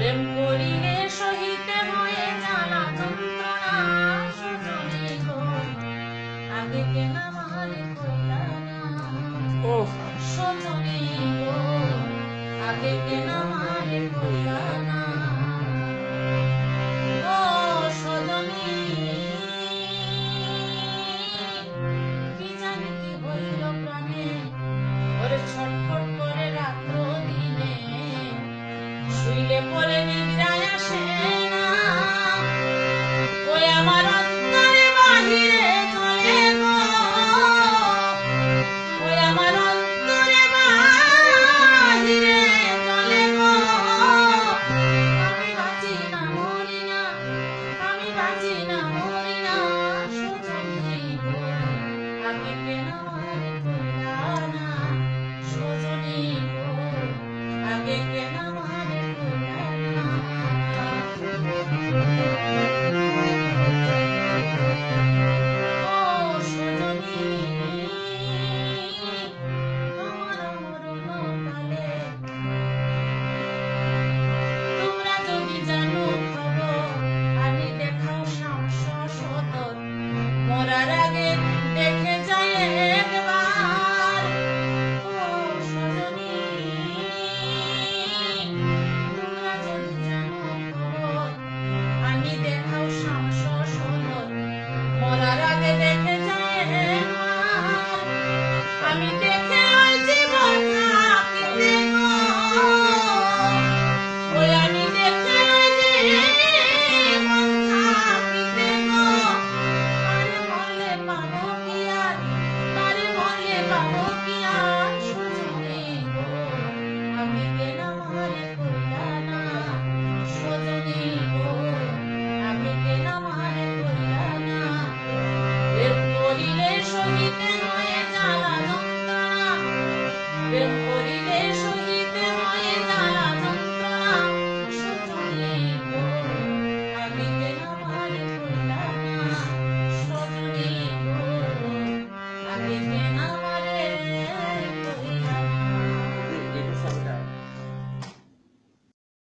প্রেম করিলে সহিতে হয়ে জ্বালা যন্ত্রণা সজনী গো আগে কেন আমার কইলা না ও সজনী গো। আগে কেন আমার por